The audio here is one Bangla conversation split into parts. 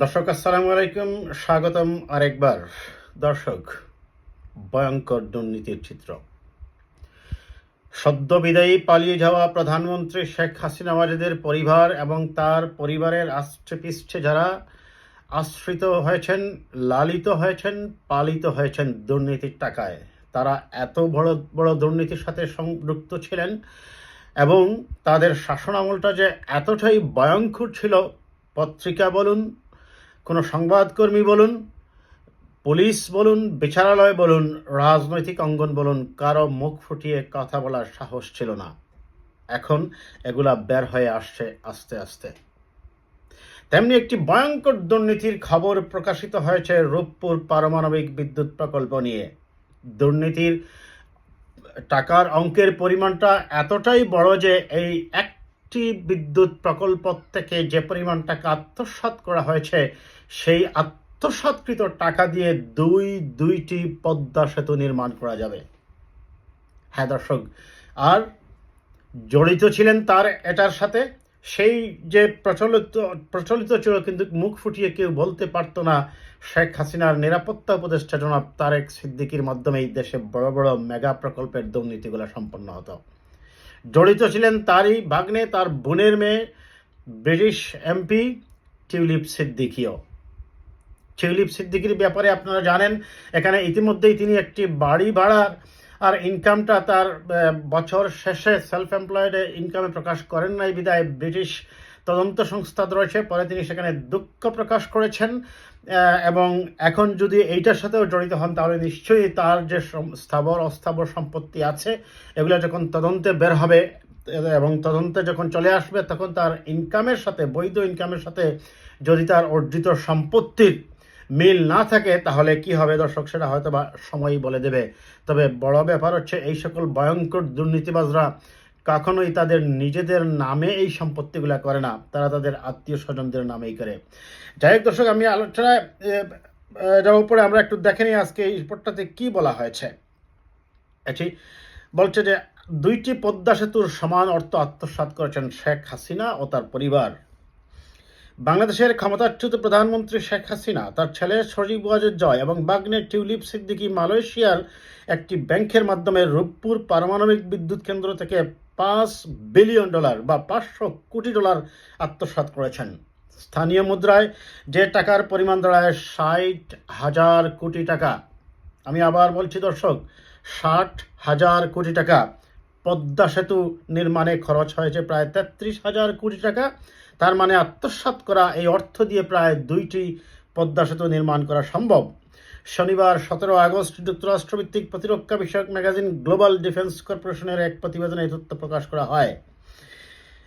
দর্শক, আসসালামু আলাইকুম। স্বাগতম আরেকবার। দর্শক, ভয়ঙ্কর দুর্নীতির চিত্র। সদ্য বিদায়ী পালিয়ে যাওয়া প্রধানমন্ত্রী শেখ হাসিনা ওয়াজেদের পরিবার এবং তার পরিবারের আষ্ট্রপৃষ্ঠে যারা আশ্রিত হয়েছেন, লালিত হয়েছেন, পালিত হয়েছেন দুর্নীতির টাকায়, তারা এত বড় বড় দুর্নীতির সাথে সংযুক্ত ছিলেন এবং তাদের শাসনামলটা যে এতটাই ভয়ঙ্কর ছিল, পত্রিকা বলুন কোনো সংবাদকর্মী বলুন, পুলিশ বলুন, বিচারালয় বলুন, রাজনৈতিক অঙ্গন বলুন, কারও মুখ ফুটিয়ে কথা বলার সাহস ছিল না। এখন এগুলা বের হয়ে আসছে আস্তে আস্তে। তেমনি একটি ভয়ঙ্কর দুর্নীতির খবর প্রকাশিত হয়েছে রূপপুর পারমাণবিক বিদ্যুৎ প্রকল্প নিয়ে। দুর্নীতির টাকার অঙ্কের পরিমাণটা এতটাই বড় যে এই একটি বিদ্যুৎ প্রকল্প থেকে যে পরিমাণ টাকা আত্মসাৎ করা হয়েছে, সেই আত্মসাৎকৃত টাকা দিয়ে দুই, দুইটি পদ্মা সেতু নির্মাণ করা যাবে। হ্যাঁ দর্শক, আর জড়িত ছিলেন তার এটার সাথে, সেই যে প্রচলিত প্রচলিত ছিল কিন্তু মুখ ফুটিয়ে কেউ বলতে পারতো না, শেখ হাসিনার নিরাপত্তা উপদেষ্টা জনাব তারেক সিদ্দিকির মাধ্যমে এই দেশে বড় বড় মেগা প্রকল্পের দুর্নীতিগুলো সম্পন্ন হতো। জড়িত ছিলেন তারই ভাগ্নে, তার বোনের মেয়ে, ব্রিটিশ এমপি টিউলিপ সিদ্দিকিও। টিউলিপ সিদ্দিকির ব্যাপারে আপনারা জানেন, এখানে ইতিমধ্যেই তিনি একটি বাড়ি ভাড়ার আর ইনকামটা তার বছর শেষে সেলফ এমপ্লয়েড ইনকামে প্রকাশ করেন নাই বিদায় ব্রিটিশ তদন্ত সংস্থা রয়েছে। পরে তিনি সেখানে দুঃখ প্রকাশ করেছেন এবং এখন যদি এইটার সাথেও জড়িত হন, তাহলে নিশ্চয়ই তার যে স্থাবর, অস্থাবর সম্পত্তি আছে, এগুলো যখন তদন্তে বের হবে এবং তদন্তে যখন চলে আসবে, তখন তার ইনকামের সাথে, বৈধ ইনকামের সাথে যদি তার অর্জিত সম্পত্তির মিল না থাকে তাহলে কি হবে দর্শক? সেটা হয়তো বা সময়ই বলে দেবে। তবে বড় ব্যাপার হচ্ছে এই সকল ভয়ঙ্কর দুর্নীতিবাজরা কখনোই তাদের নিজেদের নামে এই সম্পত্তিগুলো করে না। তারা তাদের আত্মীয় স্বজনদের নামেই করে। যাই হোক দর্শক আমি আলোচনায় এ, এ, যাওয়ার পরে আমরা একটু দেখে নিই আজকে এই রিপোর্টটাতে কি বলা হয়েছে। এটি বলছে যে দুইটি পদ্মা সেতুর সমান অর্থ আত্মসাৎ করেছেন শেখ হাসিনা ও তার পরিবার। বাংলাদেশের ক্ষমতাচ্যুত প্রধানমন্ত্রী শেখ হাসিনা, তার ছেলে সজীব ওয়াজেদ জয় এবং বাগ্নে টিউলিপ সিদ্দিকী মালয়েশিয়ার একটি ব্যাংকের মাধ্যমে রূপপুর পারমাণবিক বিদ্যুৎ কেন্দ্র থেকে পাঁচ বিলিয়ন ডলার বা পাঁচশো কোটি ডলার আত্মসাৎ করেছেন। স্থানীয় মুদ্রায় যে টাকার পরিমাণ দাঁড়ায় ষাট হাজার কোটি টাকা। আমি আবার বলছি, দর্শক, ষাট হাজার কোটি টাকা। পদ্মা সেতু নির্মাণে খরচ হয়েছে প্রায় তেত্রিশ হাজার কোটি টাকা। তার মানে আত্মসাৎ করা এই অর্থ দিয়ে প্রায় দুইটি পদ্মা সেতু নির্মাণ করা সম্ভব। শনিবার সতেরো আগস্ট যুক্তরাষ্ট্রভিত্তিক প্রতিরক্ষা বিষয়ক ম্যাগাজিন গ্লোবাল ডিফেন্স কর্পোরেশনের এক প্রতিবেদনে এই তথ্য প্রকাশ করা হয়।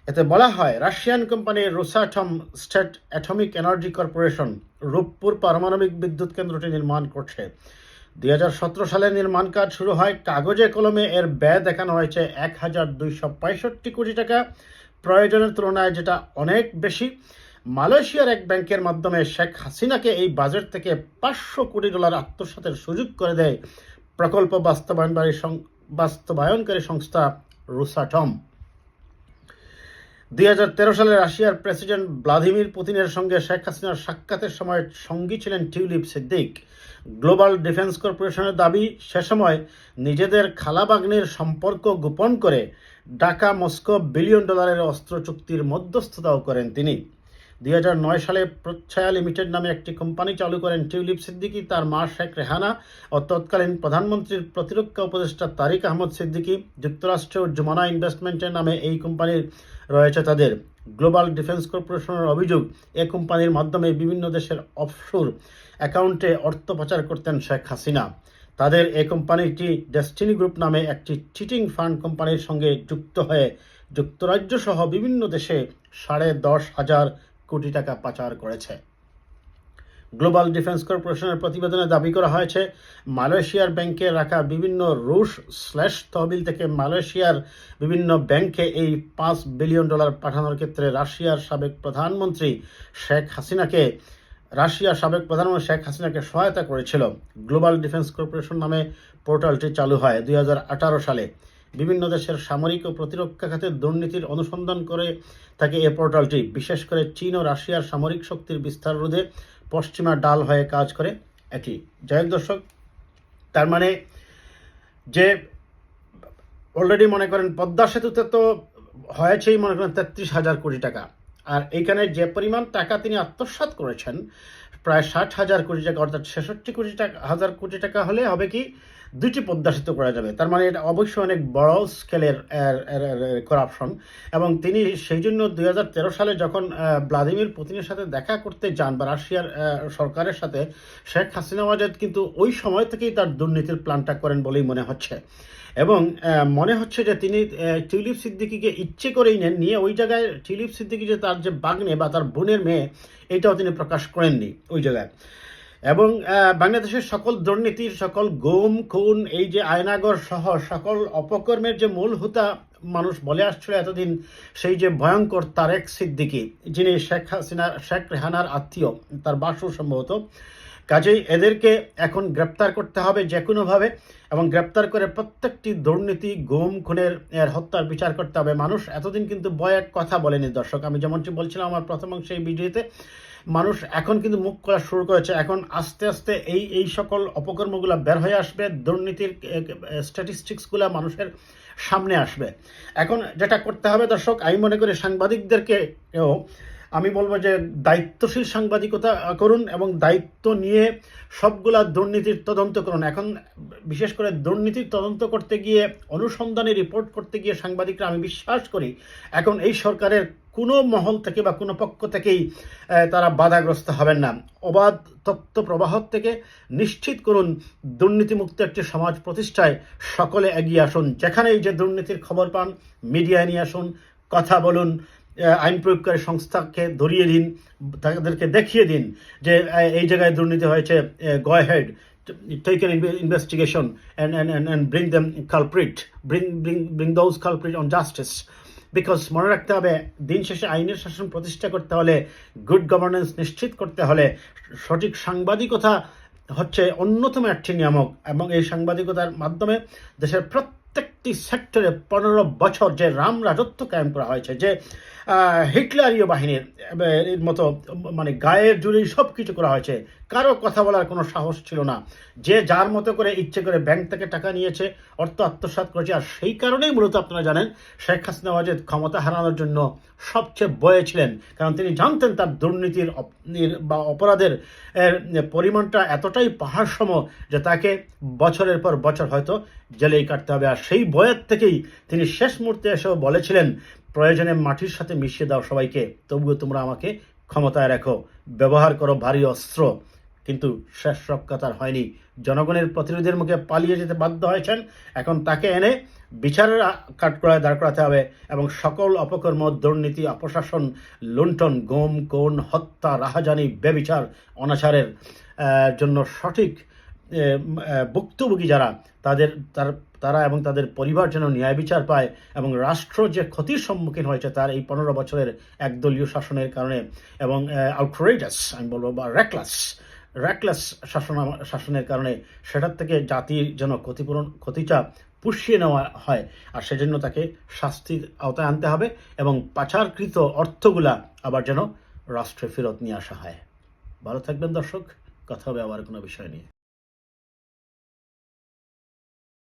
এতে বলা হয়, Russian company Rosatom State Atomic Energy Corporation Rooppur পারমাণবিক বিদ্যুৎ কেন্দ্রটি নির্মাণ করছে। দুই হাজার সতেরো সালে নির্মাণ কাজ শুরু হয় কাগজে কলমে। এর ব্যয় দেখানো হয়েছে এক হাজার দুইশো পঁয়ষট্টি কোটি টাকা। প্রয়োজনের তুলনায় যেটা অনেক বেশি, মালয়েশিয়ার এক ব্যাংকের মাধ্যমে শেখ হাসিনাকে এই বাজেট থেকে পাঁচশো কোটি ডলার আত্মসাতের সুযোগ করে দেয় প্রকল্প বাস্তবায়নকারী বাস্তবায়নকারী সংস্থা রুসাটম। দুই হাজার তেরো সালে রাশিয়ার প্রেসিডেন্ট ভ্লাদিমির পুতিনের সঙ্গে শেখ হাসিনার সাক্ষাতের সময় সঙ্গী ছিলেন টিউলিপ সিদ্দিক। গ্লোবাল ডিফেন্স কর্পোরেশনের দাবি, সে সময় নিজেদের খালাবাগ্নির সম্পর্ক গোপন করে ঢাকা মস্কো বিলিয়ন ডলারের অস্ত্র চুক্তির মধ্যস্থতাও করেন তিনি। দুই হাজার নয় সালে প্রচ্ছায়া লিমিটেড নামে একটি কোম্পানি চালু করেন টিউলিপ সিদ্দিকী, তার মা শেখ রেহানা ও তৎকালীন প্রধানমন্ত্রীর প্রতিরক্ষা উপদেষ্টা তারিক আহমদ সিদ্দিকী যুক্তরাষ্ট্র জুমানা ইনভেস্টমেন্টের নামে এই কোম্পানির রয়েছে তাদের। গ্লোবাল ডিফেন্স কর্পোরেশনের অভিযোগ, এ কোম্পানির মাধ্যমে বিভিন্ন দেশের অফশোর অ্যাকাউন্টে অর্থ পাচার করতেন শেখ হাসিনা। তাদের এই কোম্পানিটি ডেস্টিনি গ্রুপ নামে একটি চিটিং ফান্ড কোম্পানির সঙ্গে যুক্ত হয়ে যুক্তরাজ্য সহ বিভিন্ন দেশে সাড়ে দশ হাজার কোটি টাকা পাচার করেছে। গ্লোবাল ডিফেন্স কর্পোরেশনের প্রতিবেদনে দাবি করা হয়েছে, মালয়েশিয়ার ব্যাংকে রাখা বিভিন্ন রুশ স্ল্যাশ তহবিল থেকে মালয়েশিয়ার বিভিন্ন ব্যাংকে এই পাঁচ বিলিয়ন ডলার পাঠানোর ক্ষেত্রে রাশিয়ার সাবেক প্রধানমন্ত্রী শেখ হাসিনাকে, রাশিয়ার সাবেক প্রধানমন্ত্রী শেখ হাসিনাকে সহায়তা করেছিল। গ্লোবাল ডিফেন্স কর্পোরেশন নামে পোর্টালটি চালু হয় দুই হাজার আঠারো সালে। বিভিন্ন দেশের সামরিক ও প্রতিরক্ষা খাতে দুর্নীতির অনুসন্ধান করে থাকে এ পোর্টালটি। বিশেষ করে চীন ও রাশিয়ার সামরিক শক্তির বিস্তার রোধে পশ্চিমা ডাল হয়ে কাজ করে এটি যাই দর্শক, তার মানে যে অলরেডি মনে করেন পদ্মা সেতুতে তো হয়েছেই মনে করেন তেত্রিশ হাজার কোটি টাকা। আর এইখানে যে পরিমাণ টাকা তিনি আত্মসাৎ করেছেন, প্রায় ষাট হাজার কোটি টাকা, অর্থাৎ ছেষট্টি কোটি টাকা, হাজার কোটি টাকা হলে হবে কি দুইটি পদ্মা সেতু করা যাবে। তার মানে এটা অবশ্যই অনেক বড় স্কেলের করাপশন এবং তিনি সেই জন্য দুই হাজার তেরো সালে যখন ভ্লাদিমির পুতিনের সাথে দেখা করতে যান বা রাশিয়ার সরকারের সাথে, শেখ হাসিনা ওয়াজেদ কিন্তু ওই সময় থেকেই তার দুর্নীতির প্ল্যানটা করেন বলেই মনে হচ্ছে। এবং মনে হচ্ছে যে তিনি টিউলিপ সিদ্দিকিকে ইচ্ছে করেই নেন, নিয়ে ওই জায়গায় টিউলিপ সিদ্দিকি যে তার যে বাগ্নে বা তার বোনের মেয়ে, এটাও তিনি প্রকাশ করেননি ওই জায়গায়। এবং বাংলাদেশের সকল দুর্নীতির সকল গুম, খুন, এই যে আয়নাগর সহ সকল অপকর্মের যে মূল হুতা মানুষ বলে আসছিল এতদিন, সেই যে ভয়ঙ্কর তারেক সিদ্দিকি, যিনি শেখ হাসিনা শেখ রেহানার আত্মীয়, তার বাসু সম্ভবত। কাজেই এদেরকে এখন গ্রেপ্তার করতে হবে যে কোনোভাবে এবং গ্রেপ্তার করে প্রত্যেকটি দুর্নীতি, গুম, খুনের, এর হত্যার বিচার করতে হবে। মানুষ এতদিন কিন্তু ভয় এক কথা বলেনি দর্শক। আমি যেমনটি বলছিলাম আমার প্রথম অংশে এই ভিডিওতে মানুষ এখন কিন্তু মুখ করা শুরু করেছে। এখন আস্তে আস্তে এই এই সকল অপকর্মগুলো বের হয়ে আসবে, দুর্নীতির স্ট্যাটিস্টিক্সগুলো মানুষের সামনে আসবে। এখন যেটা করতে হবে দর্শক, আমি মনে করি সাংবাদিকদেরকেও আমি বলব যে দায়িত্বশীল সাংবাদিকতা করুন এবং দায়িত্ব নিয়ে সবগুলা দুর্নীতির তদন্ত করুন। এখন বিশেষ করে দুর্নীতির তদন্ত করতে গিয়ে, অনুসন্ধানে রিপোর্ট করতে গিয়ে সাংবাদিকরা, আমি বিশ্বাস করি, এখন এই সরকারের কোনো মহল থেকে বা কোনো পক্ষ থেকেই তারা বাধাগ্রস্ত হবেন না অবাধ তথ্য প্রবাহ থেকে নিশ্চিত করুন দুর্নীতিমুক্ত একটি সমাজ প্রতিষ্ঠায় সকলে এগিয়ে আসুন যেখানেই যে দুর্নীতির খবর পান মিডিয়ায় নিয়ে আসুন কথা বলুন আইন প্রয়োগকারী সংস্থাকে ধরিয়ে দিন তাদেরকে দেখিয়ে দিন যে এই জায়গায় দুর্নীতি হয়েছে go head take an inve- investigation and, and, and, bring them culprit, bring, bring, bring on justice. Because মনে রাখতে হবে, দিন শেষে আইনের শাসন প্রতিষ্ঠা করতে হলে গুড গভর্নেন্স নিশ্চিত করতে হলে, সঠিক সাংবাদিকতা হচ্ছে অন্যতম একটি নিয়ামক। এবং এই সাংবাদিকতার মাধ্যমে দেশের প্রত্যেকটি সেক্টরে পনেরো বছর যে রাম রাজত্ব কায়েম করা হয়েছে, যে হিটলারীয় বাহিনীর এর মতো মানে গায়ের জুড়েই সব কিছু করা হয়েছে। কারও কথা বলার কোনো সাহস ছিল না। যে যার মতো করে ইচ্ছে করে ব্যাংক থেকে টাকা নিয়েছে, অর্থ আত্মসাৎ করেছে, আর সেই কারণেই মূলত আপনারা জানেন, শেখ হাসিনা ওয়াজেদ ক্ষমতা হারানোর জন্য সবচেয়ে বয়ে ছিলেন। কারণ তিনি জানতেন তার দুর্নীতির বা অপরাধের পরিমাণটা এতটাই পাহাড়সম যে তাকে বছরের পর বছর হয়তো জেলেই কাটতে হবে। আর সেই বয়ের থেকেই তিনি শেষ মুহূর্তে এসেও বলেছিলেন প্রয়োজনে মাটির সাথে মিশিয়ে দাও সবাইকে। তবুও তোমরা আমাকে ক্ষমতায় রাখো। ব্যবহার করো ভারী অস্ত্র। কিন্তু শেষ রক্ষা তার হয়নি। জনগণের প্রতিনিধির মুখে পালিয়ে যেতে বাধ্য হয়েছেন। এখন তাকে এনে বিচারের কাঠগড়ায় দাঁড় করাতে হবে এবং সকল অপকর্ম, দুর্নীতি, অপশাসন, লুণ্ঠন, গুম কোন হত্যা, রাহাজানি, বেবিচার, অনাচারের জন্য সঠিক ভুক্তভোগী যারা, তাদের, তার তারা এবং তাদের পরিবার যেন ন্যায় বিচার পায় এবং রাষ্ট্র যে ক্ষতির সম্মুখীন হয়েছে তার এই পনেরো বছরের একদলীয় শাসনের কারণে এবং আউটরেজাস আমি বলব, বা র্যাকলাস র্যাকলেস শাসন, শাসনের কারণে সেটার থেকে জাতির যেন ক্ষতিপূরণ, ক্ষতিটা পুষিয়ে নেওয়া হয়। আর সেজন্য তাকে শাস্তির আওতায় আনতে হবে এবং পাচারকৃত অর্থগুলা আবার যেন রাষ্ট্রে ফেরত নিয়ে আসা হয়। ভালো থাকবেন দর্শক, কথা হবে আবার কোনো বিষয় নিয়ে।